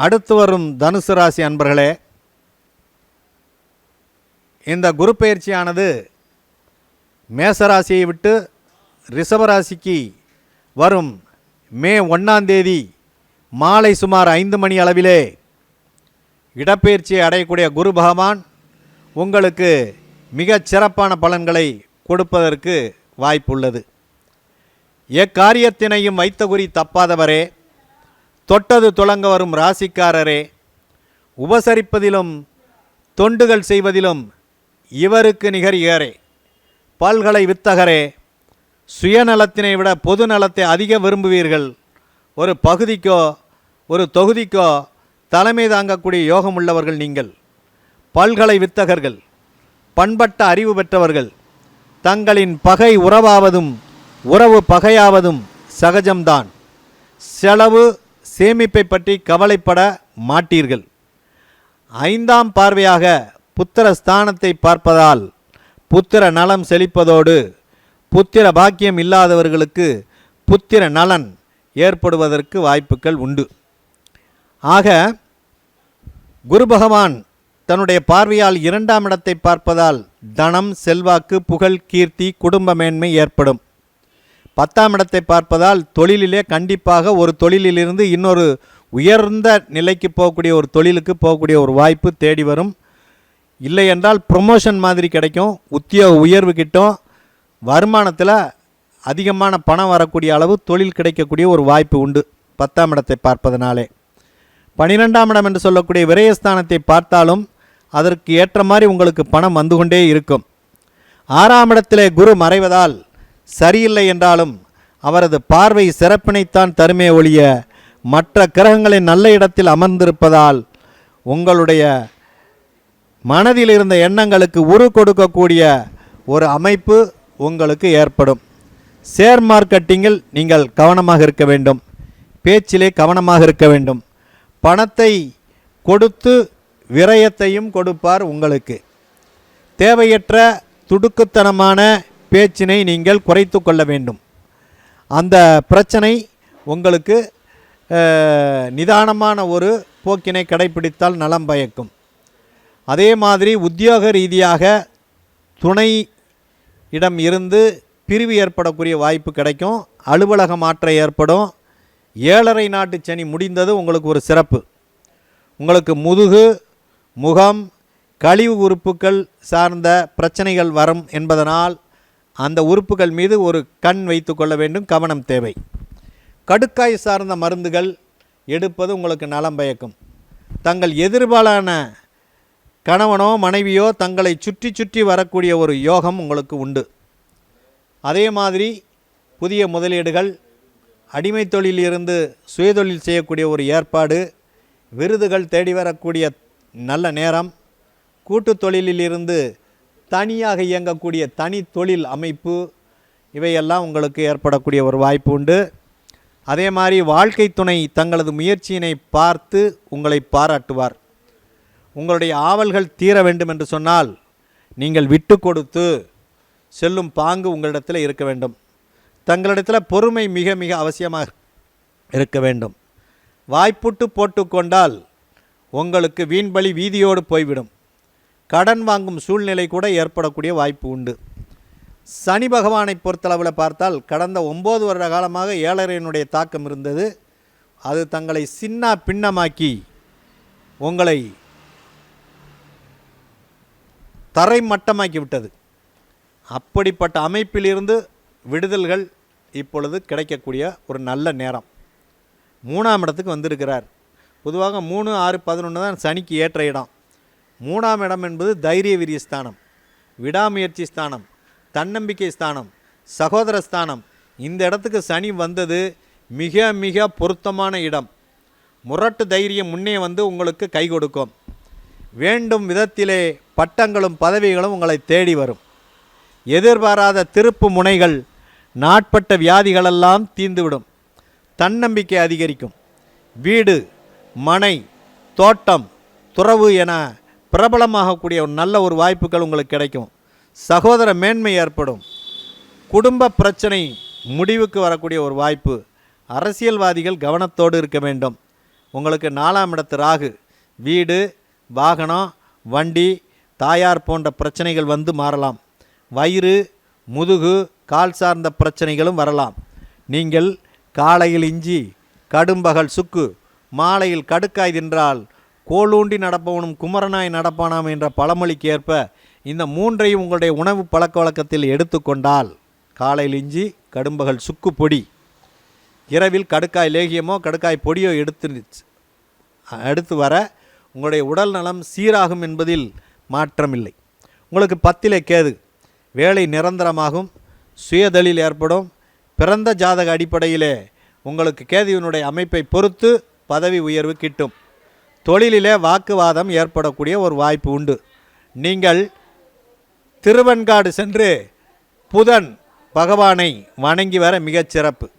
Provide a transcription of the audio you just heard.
அடுத்து வரும் தனுசு ராசி அன்பர்களே இந்த குரு பயிற்சியானது மேசராசியை விட்டு ரிஷபராசிக்கு வரும் மே ஒன்றாம் தேதி மாலை சுமார் ஐந்து மணி அளவிலே இடப்பெயர்ச்சியை அடையக்கூடிய குரு பகவான் உங்களுக்கு மிகச் சிறப்பான பலன்களை கொடுப்பதற்கு வாய்ப்புள்ளது. எக்காரியத்தினையும் வைத்த குறி தப்பாதவரே தொட்டது துளங்க வரும் ராசிக்காரரே உபசரிப்பதிலும் தொண்டுகள் செய்வதிலும் இவருக்கு நிகரிகரே. பல்கலை வித்தகரே சுயநலத்தினை விட பொது நலத்தை அதிக விரும்புவீர்கள். ஒரு பகுதிக்கோ ஒரு தொகுதிக்கோ தலைமை தாங்கக்கூடிய யோகம் உள்ளவர்கள் நீங்கள். பல்கலை வித்தகர்கள் பண்பட்ட அறிவு பெற்றவர்கள் தங்களின் பகை உறவாவதும் உறவு பகையாவதும் சகஜம்தான். செலவு சேமிப்பை பற்றி கவலைப்பட மாட்டீர்கள். ஐந்தாம் பார்வையாக புத்திர ஸ்தானத்தை பார்ப்பதால் புத்திர நலம் செழிப்பதோடு புத்திர பாக்கியம் இல்லாதவர்களுக்கு புத்திர நலன் ஏற்படுவதற்கு வாய்ப்புகள் உண்டு. ஆக குரு பகவான் தன்னுடைய பார்வையால் இரண்டாம் இடத்தை பார்ப்பதால் தனம் செல்வாக்கு புகழ் கீர்த்தி குடும்ப மேன்மை ஏற்படும். பத்தாம் இடத்தை பார்ப்பதால் தொழிலிலே கண்டிப்பாக ஒரு தொழிலிலிருந்து இன்னொரு உயர்ந்த நிலைக்கு போகக்கூடிய ஒரு தொழிலுக்கு போகக்கூடிய ஒரு வாய்ப்பு தேடி வரும். இல்லை என்றால் ப்ரொமோஷன் மாதிரி கிடைக்கும். உத்தியோக உயர்வு கிட்டும். வருமானத்தில் அதிகமான பணம் வரக்கூடிய அளவு தொழில் கிடைக்கக்கூடிய ஒரு வாய்ப்பு உண்டு பத்தாம் இடத்தை பார்ப்பதனாலே. பனிரெண்டாம் இடம் என்று சொல்லக்கூடிய விரயஸ்தானத்தை பார்த்தாலும் அதற்கு ஏற்ற மாதிரி உங்களுக்கு பணம் வந்து கொண்டே இருக்கும். ஆறாம் இடத்திலே குரு மறைவதால் சரியில்லை என்றாலும் அவரது பார்வை சிறப்பினைத்தான் தருமே ஒழிய மற்ற கிரகங்களின் நல்ல இடத்தில் அமர்ந்திருப்பதால் உங்களுடைய மனதில் இருந்த எண்ணங்களுக்கு உரு கொடுக்கக்கூடிய ஒரு அமைப்பு உங்களுக்கு ஏற்படும். ஷேர் மார்க்கெட்டிங்கில் நீங்கள் கவனமாக இருக்க வேண்டும். பேச்சிலே கவனமாக இருக்க வேண்டும். பணத்தை கொடுத்து விரயத்தையும் கொடுப்பார் உங்களுக்கு. தேவையற்ற துடுக்குத்தனமான பேச்சினை நீங்கள் குறைத்து கொள்ள வேண்டும். அந்த பிரச்சனை உங்களுக்கு நிதானமான ஒரு போக்கினை கடைபிடித்தால் நலம் பயக்கும். அதே மாதிரி உத்தியோக ரீதியாக துணை இடம் இருந்து பிரிவு ஏற்படக்கூடிய வாய்ப்பு கிடைக்கும். அலுவலக மாற்றம் ஏற்படும். ஏழரை நாட்டு சனி முடிந்தது உங்களுக்கு ஒரு சிறப்பு. உங்களுக்கு முதுகு முகம் கழிவு உறுப்புகள் சார்ந்த பிரச்சனைகள் வரும் என்பதனால் அந்த உறுப்புகள் மீது ஒரு கண் வைத்து கொள்ள வேண்டும். கவனம் தேவை. கடுக்காய் சார்ந்த மருந்துகள் எடுப்பது உங்களுக்கு நலம் பயக்கும். தங்கள் எதிர்பாலான கணவனோ மனைவியோ தங்களை சுற்றி சுற்றி வரக்கூடிய ஒரு யோகம் உங்களுக்கு உண்டு. அதே மாதிரி புதிய முதலீடுகள் அடிமை தொழிலிருந்து சுயதொழில் செய்யக்கூடிய ஒரு ஏற்பாடு விருதுகள் தேடி வரக்கூடிய நல்ல நேரம் கூட்டுத் தொழிலிலிருந்து தனியாக இயங்கக்கூடிய தனி தொழில் அமைப்பு இவையெல்லாம் உங்களுக்கு ஏற்படக்கூடிய ஒரு வாய்ப்பு உண்டு. அதே மாதிரி வாழ்க்கை துணை தங்களது முயற்சியினை பார்த்து உங்களை பாராட்டுவார். உங்களுடைய ஆவல்கள் தீர வேண்டும் என்று சொன்னால் நீங்கள் விட்டு கொடுத்து செல்லும் பாங்கு உங்களிடத்தில் இருக்க வேண்டும். தங்களிடத்தில் பொறுமை மிக மிக அவசியமாக இருக்க வேண்டும். வாய்ப்புட்டு போட்டுக்கொண்டால் உங்களுக்கு வீண்பலி வீதியோடு போய்விடும். கடன் வாங்கும் சூழ்நிலை கூட ஏற்படக்கூடிய வாய்ப்பு உண்டு. சனி பகவானை பொறுத்தளவில் பார்த்தால் கடந்த ஒம்பது வருட காலமாக ஏழரையினுடைய தாக்கம் இருந்தது. அது தங்களை சின்ன பின்னமாக்கி உங்களை தரை மட்டமாக்கி விட்டது அப்படிப்பட்ட அமைப்பிலிருந்து விடுதல்கள் இப்பொழுது கிடைக்கக்கூடிய ஒரு நல்ல நேரம். மூணாம் இடத்துக்கு வந்திருக்கிறார். பொதுவாக மூணு ஆறு பதினொன்று தான் சனிக்கு ஏற்ற இடம். மூணாம் இடம் என்பது தைரிய வீரிய ஸ்தானம் விடாமுயற்சி ஸ்தானம் தன்னம்பிக்கை ஸ்தானம் சகோதர ஸ்தானம். இந்த இடத்துக்கு சனி வந்தது மிக மிக பொருத்தமான இடம். முரட்டு தைரியம் முன்னே வந்து உங்களுக்கு கை கொடுக்கும். வேண்டும் விதத்திலே பட்டங்களும் பதவிகளும் உங்களை தேடி வரும். எதிர்பாராத திருப்பு முனைகள் நாட்பட்ட வியாதிகளெல்லாம் தீர்ந்துவிடும். தன்னம்பிக்கை அதிகரிக்கும். வீடு மனை தோட்டம் துறவு என பிரபலமாகக்கூடிய ஒரு நல்ல ஒரு வாய்ப்புகள் உங்களுக்கு கிடைக்கும். சகோதர மேன்மை ஏற்படும். குடும்ப பிரச்சனை முடிவுக்கு வரக்கூடிய ஒரு வாய்ப்பு. அரசியல்வாதிகள் கவனத்தோடு இருக்க வேண்டும். உங்களுக்கு நாலாம் இடத்து ராகு வீடு வாகனம் வண்டி தாயார் போன்ற பிரச்சனைகள் வந்து மாறலாம். வயிறு முதுகு கால் சார்ந்த பிரச்சனைகளும் வரலாம். நீங்கள் காலையில் இஞ்சி கடும்பகல் சுக்கு மாலையில் கடுக்காய் தின்றால் கோலூண்டி நடப்பவனும் குமரனாய் நடப்பானாம் என்ற பழமொழிக்கு ஏற்ப இந்த மூன்றையும் உங்களுடைய உணவு பழக்க வழக்கத்தில் எடுத்துக்கொண்டால் காலையில் இஞ்சி கடும்பகல் சுக்கு பொடி இரவில் கடுக்காய் லேகியமோ கடுக்காய் பொடியோ எடுத்து அடுத்து வர உங்களுடைய உடல் நலம் சீராகும் என்பதில் மாற்றமில்லை. உங்களுக்கு பத்திலே கேது வேலை நிரந்தரமாகும் சுயதலில் ஏற்படும் பிறந்த ஜாதக அடிப்படையிலே உங்களுக்கு கேதுவினுடைய அமைப்பை பொறுத்து பதவி உயர்வு கிட்டும். தொழிலிலே வாக்குவாதம் ஏற்படக்கூடிய ஒரு வாய்ப்பு உண்டு. நீங்கள் திருவெண்காடு சென்று புதன் பகவானை வணங்கி வர மிகச் சிறப்பு.